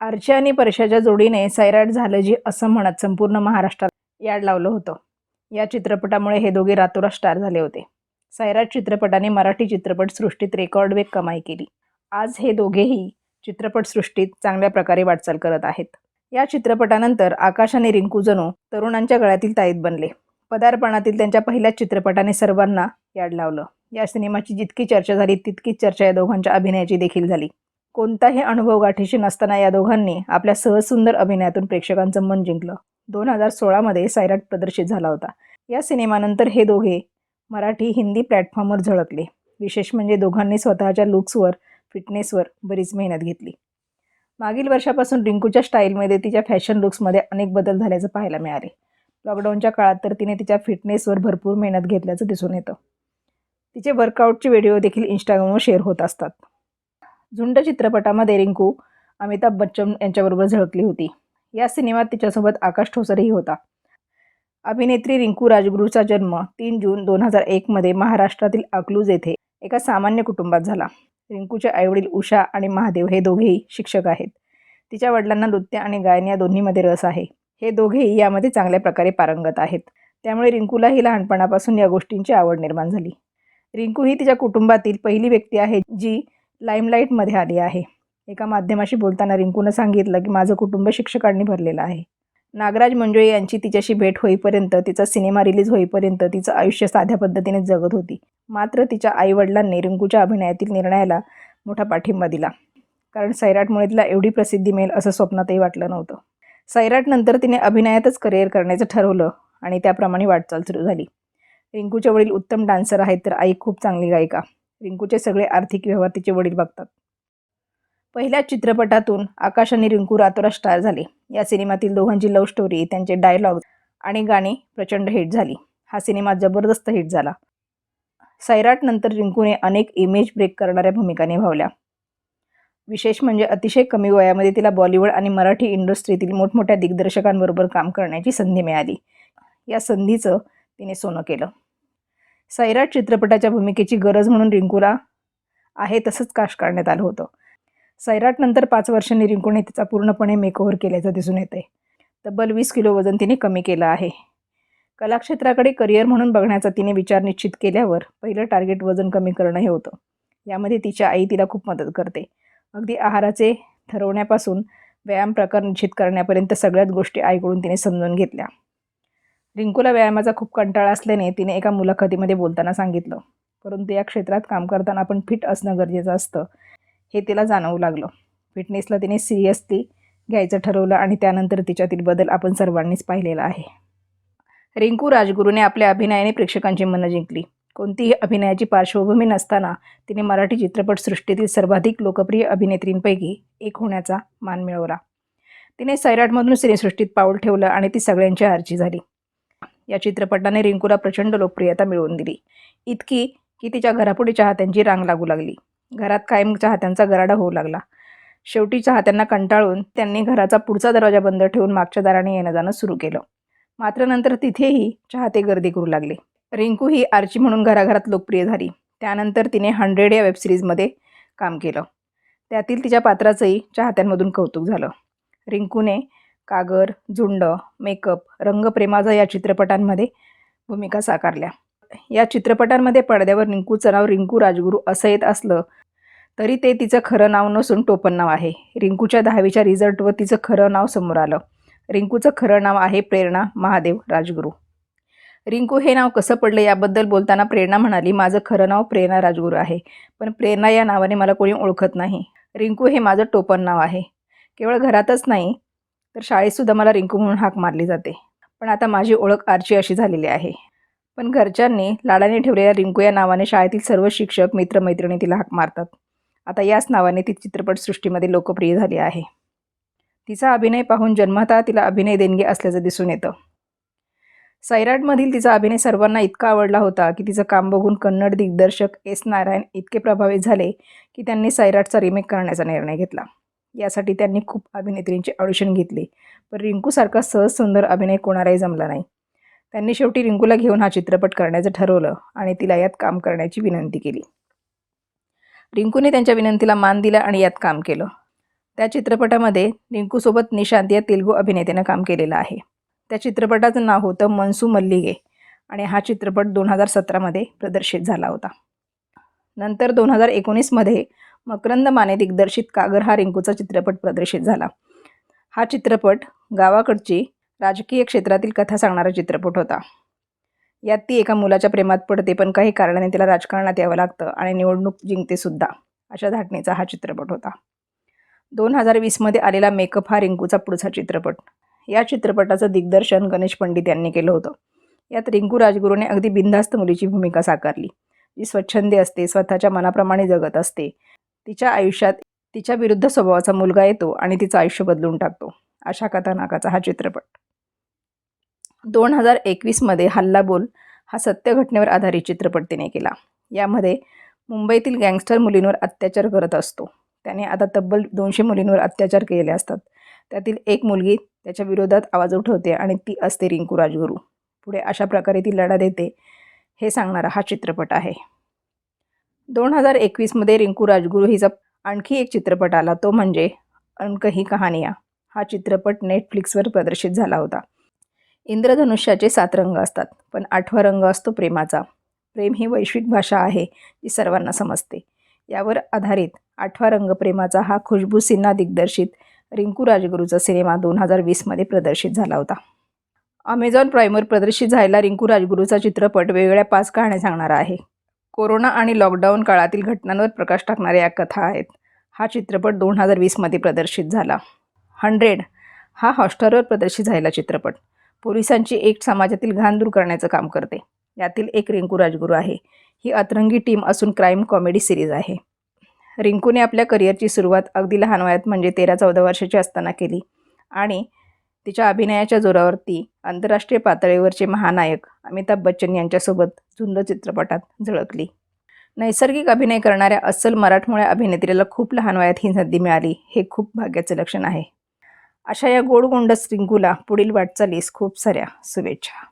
आर्ची आणि परशाच्या जोडीने सैराट झालं जी असं म्हणत संपूर्ण महाराष्ट्रात याड लावलं होतं. या चित्रपटामुळे हे दोघे रातोरात स्टार झाले होते. सैराट चित्रपटाने मराठी चित्रपटसृष्टीत रेकॉर्डवेग कमाई केली. आज हे दोघेही चित्रपटसृष्टीत चांगल्या प्रकारे वाटचाल करत आहेत. या चित्रपटानंतर आकाश आणि रिंकू जणू तरुणांच्या गळ्यातील ताईत बनले. पदार्पणातील त्यांच्या पहिल्याच चित्रपटाने सर्वांना याड लावलं. या सिनेमाची जितकी चर्चा झाली तितकीच चर्चा या दोघांच्या अभिनयाची देखील झाली. कोणताही अनुभव गाठीशी नसताना या दोघांनी आपल्या सहसुंदर अभिनयातून प्रेक्षकांचं मन जिंकलं. दोन हजार सोळामध्ये सायराट प्रदर्शित झाला होता. या सिनेमानंतर हे दोघे मराठी हिंदी प्लॅटफॉर्मवर झळकले. विशेष म्हणजे दोघांनी स्वतःच्या लुक्सवर फिटनेसवर बरीच मेहनत घेतली. मागील वर्षापासून रिंकूच्या स्टाईलमध्ये तिच्या फॅशन लुक्समध्ये अनेक बदल झाल्याचं पाहायला मिळाले. लॉकडाऊनच्या काळात तर तिने तिच्या फिटनेसवर भरपूर मेहनत घेतल्याचं दिसून येतं. तिचे वर्कआउटचे व्हिडिओ देखील इंस्टाग्रामवर शेअर होत असतात. झुंड चित्रपटामध्ये रिंकू अमिताभ बच्चन यांच्याबरोबर झळकली होती. या सिनेमात तिच्यासोबत आकाश ठोसरही होता. अभिनेत्री रिंकू राजगुरूचा जन्म तीन जून दोन हजार एकमध्ये महाराष्ट्रातील अकलूज येथे एका सामान्य कुटुंबात झाला. रिंकूचे आईवडील उषा आणि महादेव हे दोघेही शिक्षक आहेत. तिच्या वडिलांना नृत्य आणि गायन या दोन्हीमध्ये रस आहे. हे दोघेही यामध्ये चांगल्या प्रकारे पारंगत आहेत. त्यामुळे रिंकूलाही लहानपणापासून या गोष्टींची आवड निर्माण झाली. रिंकू ही तिच्या कुटुंबातील पहिली व्यक्ती आहे जी लाईमलाईटमध्ये आली आहे. एका माध्यमाशी बोलताना रिंकूनं सांगितलं की माझं कुटुंब शिक्षकांनी भरलेलं आहे. नागराज मंजुळे यांची तिच्याशी भेट होईपर्यंत तिचा सिनेमा रिलीज होईपर्यंत तिचं आयुष्य साध्या पद्धतीने जगत होती. मात्र तिच्या आईवडिलांनी रिंकूच्या अभिनयातील निर्णयाला मोठा पाठिंबा दिला. कारण सैराटमुळे तिला एवढी प्रसिद्धी मिळेल असं स्वप्नातही वाटलं नव्हतं. सैराटनंतर तिने अभिनयातच करिअर करण्याचं ठरवलं आणि त्याप्रमाणे वाटचाल सुरू झाली. रिंकूचे वडील उत्तम डान्सर आहेत तर आई खूप चांगली गायिका. रिंकूचे सगळे आर्थिक व्यवहार तिचे वडील बघतात. पहिल्या चित्रपटातून आकाश आणि रिंकू रातोरात स्टार झाले. या सिनेमातील दोघांची लव्ह स्टोरी त्यांचे डायलॉग आणि गाणी प्रचंड हिट झाली. हा सिनेमा जबरदस्त हिट झाला. सैराटनंतर रिंकूने अनेक इमेज ब्रेक करणाऱ्या भूमिका निभावल्या. विशेष म्हणजे अतिशय कमी वयामध्ये तिला बॉलिवूड आणि मराठी इंडस्ट्रीतील मोठमोठ्या दिग्दर्शकांबरोबर काम करण्याची संधी मिळाली. या संधीचं तिने सोनं केलं. सैराट चित्रपटाच्या भूमिकेची गरज म्हणून रिंकूला आहे तसंच काश काढण्यात आलं होतं. सैराटनंतर पाच वर्षांनी रिंकूने तिचा पूर्णपणे मेकओव्हर केल्याचं दिसून येते तब्बल वीस किलो वजन तिने कमी केलं आहे. कलाक्षेत्राकडे करिअर म्हणून बघण्याचा तिने विचार निश्चित केल्यावर पहिलं टार्गेट वजन कमी करणं हे होतं. यामध्ये तिच्या आई तिला खूप मदत करते. अगदी आहाराचे ठरवण्यापासून व्यायाम प्रकार निश्चित करण्यापर्यंत सगळ्याच गोष्टी आईकडून तिने समजून घेतल्या. रिंकूला व्यायामाचा खूप कंटाळा असल्याने तिने एका मुलाखतीमध्ये बोलताना सांगितलं परंतु या क्षेत्रात काम करताना आपण फिट असणं गरजेचं असतं. हे तिला जाणवू लागलं. फिटनेसला तिने सिरियसली घ्यायचं ठरवलं आणि त्यानंतर तिच्यातील बदल आपण सर्वांनीच पाहिलेला आहे. रिंकू राजगुरूने आपल्या अभिनयाने प्रेक्षकांची मनं जिंकली. कोणतीही अभिनयाची पार्श्वभूमी नसताना तिने मराठी चित्रपटसृष्टीतील सर्वाधिक लोकप्रिय अभिनेत्रींपैकी एक होण्याचा मान मिळवला. तिने सैराटमधून सिनेसृष्टीत पाऊल ठेवलं आणि ती सगळ्यांची आरची झाली. या चित्रपटाने रिंकूला प्रचंड लोकप्रियता मिळवून दिली. इतकी की तिच्या घरापुढे चाहत्यांची रांग लागू लागली. घरात कायम चाहत्यांचा गराडा होऊ लागला. शेवटी चाहत्यांना कंटाळून त्यांनी घराचा पुढचा दरवाजा बंद ठेवून मागच्या दाराने येणं जाणं सुरू केलं. मात्र नंतर तिथेही चाहते गर्दी करू लागले. रिंकू ही आर्ची म्हणून घराघरात लोकप्रिय झाली. त्यानंतर तिने हंड्रेड या वेबसिरीजमध्ये काम केलं. त्यातील तिच्या पात्राचंही चाहत्यांमधून कौतुक झालं. रिंकूने कागर झुंड मेकअप रंगप्रेमाचा या चित्रपटांमध्ये भूमिका साकारल्या. या चित्रपटांमध्ये पडद्यावर रिंकूचं नाव रिंकू राजगुरू असं येत असलं तरी ते तिचं खरं नाव नसून टोपण नाव आहे. रिंकूच्या दहावीच्या रिझल्टवर तिचं खरं नाव समोर आलं. रिंकूचं खरं नाव आहे प्रेरणा महादेव राजगुरू. रिंकू हे नाव कसं पडलं याबद्दल बोलताना प्रेरणा म्हणाली माझं खरं नाव प्रेरणा राजगुरू आहे पण प्रेरणा या नावाने मला कोणी ओळखत नाही. रिंकू हे माझं टोपण नाव आहे. केवळ घरातच नाही तर शाळेतसुद्धा मला रिंकू म्हणून हाक मारली जाते. पण आता माझी ओळख आरची अशी झालेली आहे. पण घरच्यांनी लाडाने ठेवलेल्या रिंकू या नावाने शाळेतील सर्व शिक्षक मित्रमैत्रिणी तिला हाक मारतात. आता याच नावाने ती चित्रपटसृष्टीमध्ये लोकप्रिय झाली आहे. तिचा अभिनय पाहून जन्मतः तिला अभिनय देणगी असल्याचं दिसून येतं. सैराटमधील तिचा अभिनय सर्वांना इतका आवडला होता की तिचं काम बघून कन्नड दिग्दर्शक एस नारायण इतके प्रभावित झाले की त्यांनी सैराटचा रिमेक करण्याचा निर्णय घेतला. यासाठी त्यांनी खूप अभिनेत्रींचे ऑडिशन घेतले. पण रिंकूसारखा सहज सुंदर अभिनय कोणालाही जमला नाही. त्यांनी शेवटी रिंकूला घेऊन हा चित्रपट करण्याचं ठरवलं आणि तिला यात काम करण्याची विनंती केली. रिंकूने त्यांच्या विनंतीला मान दिला आणि यात काम केलं. त्या चित्रपटामध्ये रिंकूसोबत निशांत या तेलुगू अभिनेत्यानं काम केलेलं आहे. त्या चित्रपटाचं नाव होतं मनसू मल्लिगे आणि हा चित्रपट दोन हजार सतरामध्ये प्रदर्शित झाला होता. नंतर दोन हजार एकोणीसमध्ये मकरंद माने दिग्दर्शित कागर हा रिंकूचा चित्रपट प्रदर्शित झाला. हा चित्रपट गावाकडची राजकीय क्षेत्रातील कथा सांगणारा चित्रपट होता. यात ती एका मुलाच्या प्रेमात पडते पण काही कारणाने तिला राजकारणात यावं लागतं आणि निवडणूक जिंकतेसुद्धा अशा धाटणीचा हा चित्रपट होता. दोन हजार वीसमध्ये आलेला मेकअप हा रिंकूचा पुढचा चित्रपट. या चित्रपटाचं दिग्दर्शन गणेश पंडित यांनी केलं होतं. यात रिंकू राजगुरूने अगदी बिनधास्त मुलीची भूमिका साकारली. जी स्वच्छंदी असते स्वतःच्या मनाप्रमाणे जगत असते. तिच्या आयुष्यात तिच्या विरुद्ध स्वभावाचा मुलगा येतो आणि तिचं आयुष्य बदलून टाकतो. अशा कथानाकाचा हा चित्रपट. दोन हजार एकवीसमध्ये हल्ला बोल हा सत्य घटनेवर आधारित चित्रपट तिने केला. यामध्ये मुंबईतील गँगस्टर मुलींवर अत्याचार करत असतो. त्याने आता तब्बल दोनशे मुलींवर अत्याचार केलेले असतात. त्यातील एक मुलगी त्याच्या विरोधात आवाज उठवते आणि ती असते रिंकू राजगुरू. पुढे अशा प्रकारे ती लढा देते. हे सांगणारा हा चित्रपट आहे. दोन हजार एकवीसमध्ये रिंकू राजगुरू हिचा आणखी एक चित्रपट आला तो म्हणजे अनकही कहाणिया हा चित्रपट नेटफ्लिक्सवर प्रदर्शित झाला होता. इंद्रधनुष्याचे सात रंग असतात पण आठवा रंग असतो प्रेमाचा. प्रेम ही वैश्विक भाषा आहे जी सर्वांना समजते. यावर आधारित आठवा रंग प्रेमाचा हा खुशबू सिन्हा दिग्दर्शित रिंकू राजगुरूचा सिनेमा दोन हजार वीसमध्ये प्रदर्शित झाला होता. अमेझॉन प्राईमवर प्रदर्शित झालेला रिंकू राजगुरूचा चित्रपट वेगवेगळ्या पाच कहाण्या सांगणारा आहे. कोरोना आणि लॉकडाऊन काळातील घटनांवर प्रकाश टाकणाऱ्या या कथा आहेत. हा चित्रपट दोन हजार वीसमध्ये प्रदर्शित झाला. हंड्रेड हा हॉस्टरवर प्रदर्शित झालेला चित्रपट. पोलिसांची एक समाजातील घाण दूर करण्याचं काम करते. यातील एक रिंकू राजगुरू आहे. ही अतरंगी टीम असून क्राईम कॉमेडी सिरीज आहे. रिंकूने आपल्या करिअरची सुरुवात अगदी लहान वयात म्हणजे तेरा चौदा वर्षाची असताना केली. आणि तिच्या अभिनयाच्या जोरावरती आंतरराष्ट्रीय पातळीवरचे महानायक अमिताभ बच्चन यांच्यासोबत झुंज चित्रपटात झळकली. नैसर्गिक अभिनय करणाऱ्या अस्सल मराठमोळ्या अभिनेत्रीला खूप लहान वयात ही संधी मिळाली हे खूप भाग्याचे लक्षण आहे. अशा या गोडगोंडस रिंकूला पुढील वाटचालीस खूप साऱ्या शुभेच्छा.